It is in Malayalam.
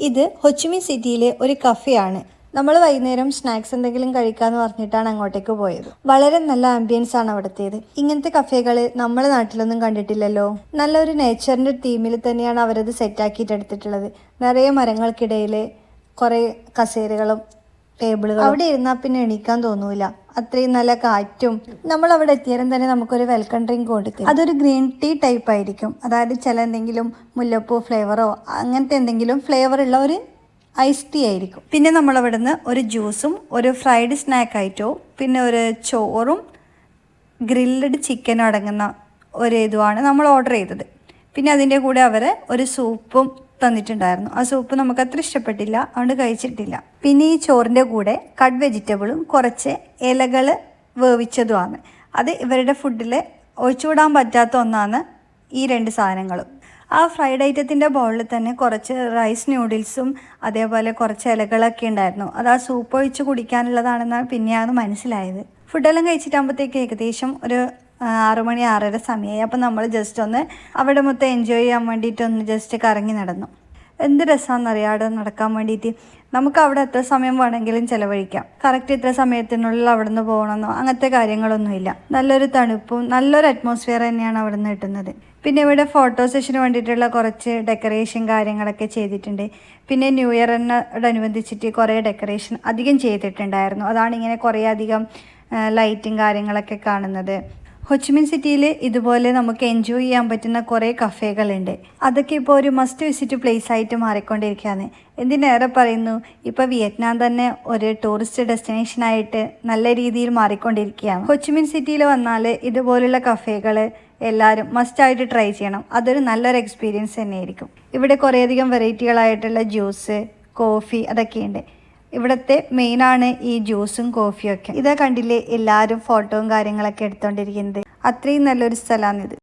ഇത് ഹൊച്ചുമി സിറ്റിയിലെ ഒരു കഫേയാണ്. നമ്മൾ വൈകുന്നേരം സ്നാക്സ് എന്തെങ്കിലും കഴിക്കാന്ന് പറഞ്ഞിട്ടാണ് അങ്ങോട്ടേക്ക് പോയത്. വളരെ നല്ല ആംബിയൻസ് ആണ് അവിടുത്തേത്. ഇങ്ങനത്തെ കഫേകൾ നമ്മുടെ നാട്ടിലൊന്നും കണ്ടിട്ടില്ലല്ലോ. നല്ലൊരു നേച്ചറിന്റെ തീമിൽ തന്നെയാണ് അവരത് സെറ്റാക്കിയിട്ട് എടുത്തിട്ടുള്ളത്. നിറയെ മരങ്ങൾക്കിടയിൽ കുറേ കസേരകളും ടേബിളുകളും. അവിടെ ഇരുന്നാൽ പിന്നെ എണീക്കാൻ തോന്നൂല. അത്രയും നല്ല കാറ്റും. നമ്മൾ അവിടെ എത്തിയാലും തന്നെ നമുക്കൊരു വെൽക്കം ഡ്രിങ്ക് കൊടുക്കും അതൊരു ഗ്രീൻ ടീ ടൈപ്പ് ആയിരിക്കും. അതായത് ചില എന്തെങ്കിലും മുല്ലപ്പൂ ഫ്ലേവറോ അങ്ങനത്തെ എന്തെങ്കിലും ഫ്ലേവർ ഉള്ള ഒരു ഐസ് ടീ ആയിരിക്കും. പിന്നെ നമ്മൾ അവിടുന്ന് ഒരു ജ്യൂസും ഒരു ഫ്രൈഡ് സ്നാക്ക് ആയിട്ടോ പിന്നെ ഒരു ചോറും ഗ്രില്ലഡ് ചിക്കനും അടങ്ങുന്ന ഒരു ഇതുമാണ് നമ്മൾ ഓർഡർ ചെയ്തത്. പിന്നെ അതിന്റെ കൂടെ അവർ ഒരു സൂപ്പും തന്നിട്ടുണ്ടായിരുന്നു. ആ സൂപ്പ് നമുക്ക് അത്ര ഇഷ്ടപ്പെട്ടില്ല. അതുകൊണ്ട് കഴിച്ചിട്ടില്ല. പിന്നെ ഈ ചോറിന്റെ കൂടെ കട്ട് വെജിറ്റബിളും കുറച്ച് ഇലകൾ വേവിച്ചതുമാണ്. അത് ഇവരുടെ ഫുഡിൽ ഒഴിച്ചുവിടാൻ പറ്റാത്ത ഒന്നാണ് ഈ രണ്ട് സാധനങ്ങളും. ആ ഫ്രൈഡ് ഐറ്റത്തിന്റെ ബൗളിൽ തന്നെ കുറച്ച് റൈസ് ന്യൂഡിൽസും അതേപോലെ കുറച്ച് ഇലകളൊക്കെ ഉണ്ടായിരുന്നു. അത് ആ സൂപ്പ് ഒഴിച്ച് കുടിക്കാനുള്ളതാണെന്നാണ് പിന്നെയാണ് മനസ്സിലായത്. ഫുഡെല്ലാം കഴിച്ചിട്ടാകുമ്പോഴത്തേക്ക് ഏകദേശം ഒരു ആറ് മണി ആറര സമയമായി അപ്പം നമ്മൾ ജസ്റ്റ് ഒന്ന് അവിടെ മൊത്തം എൻജോയ് ചെയ്യാൻ വേണ്ടിയിട്ട് ഒന്ന് ജസ്റ്റ് കറങ്ങി നടന്നു. എന്ത് രസമാണെന്നറിയാം അവിടെ നടക്കാൻ വേണ്ടിയിട്ട്? നമുക്ക് അവിടെ എത്ര സമയം വേണമെങ്കിലും ചിലവഴിക്കാം. കറക്റ്റ് ഇത്ര സമയത്തിനുള്ളിൽ അവിടെ നിന്ന് പോകണമെന്നോ അങ്ങനത്തെ കാര്യങ്ങളൊന്നുമില്ല. നല്ലൊരു തണുപ്പും നല്ലൊരു അറ്റ്മോസ്ഫിയർ തന്നെയാണ് അവിടെ നിന്ന് കിട്ടുന്നത്. പിന്നെ ഇവിടെ ഫോട്ടോ സെഷന് വേണ്ടിയിട്ടുള്ള കുറച്ച് ഡെക്കറേഷൻ കാര്യങ്ങളൊക്കെ ചെയ്തിട്ടുണ്ട്. പിന്നെ ന്യൂ ഇയറിനോടനുബന്ധിച്ചിട്ട് കുറേ ഡെക്കറേഷൻ അധികം ചെയ്തിട്ടുണ്ടായിരുന്നു. അതാണ് ഇങ്ങനെ കുറേ അധികം ലൈറ്റും കാര്യങ്ങളൊക്കെ കാണുന്നത്. ഹൊച്ചിമിൻ സിറ്റിയിൽ ഇതുപോലെ നമുക്ക് എൻജോയ് ചെയ്യാൻ പറ്റുന്ന കുറേ കഫേകളുണ്ട് അതൊക്കെ ഇപ്പോൾ ഒരു മസ്റ്റ് വിസിറ്റ് പ്ലേസ് ആയിട്ട് മാറിക്കൊണ്ടിരിക്കുകയാണ്. എന്തിനേറെ പറയുന്നു? ഇപ്പോൾ വിയറ്റ്നാം തന്നെ ഒരു ടൂറിസ്റ്റ് ഡെസ്റ്റിനേഷൻ ആയിട്ട് നല്ല രീതിയിൽ മാറിക്കൊണ്ടിരിക്കുകയാണ്. ഹൊച്ചിമിൻ സിറ്റിയിൽ വന്നാൽ ഇതുപോലുള്ള കഫേകൾ എല്ലാവരും മസ്റ്റായിട്ട് ട്രൈ ചെയ്യണം. അതൊരു നല്ലൊരു എക്സ്പീരിയൻസ് തന്നെയായിരിക്കും. ഇവിടെ കുറേയധികം വെറൈറ്റികളായിട്ടുള്ള ജ്യൂസ് കോഫി അതൊക്കെയുണ്ട്. ഇവിടുത്തെ ആണ് ഈ ജ്യൂസും കോഫിയും ഒക്കെ. ഇതാ കണ്ടില്ലേ എല്ലാവരും ഫോട്ടോയും കാര്യങ്ങളൊക്കെ എടുത്തോണ്ടിരിക്കുന്നത്. അത്രയും നല്ലൊരു സ്ഥലമാണിത്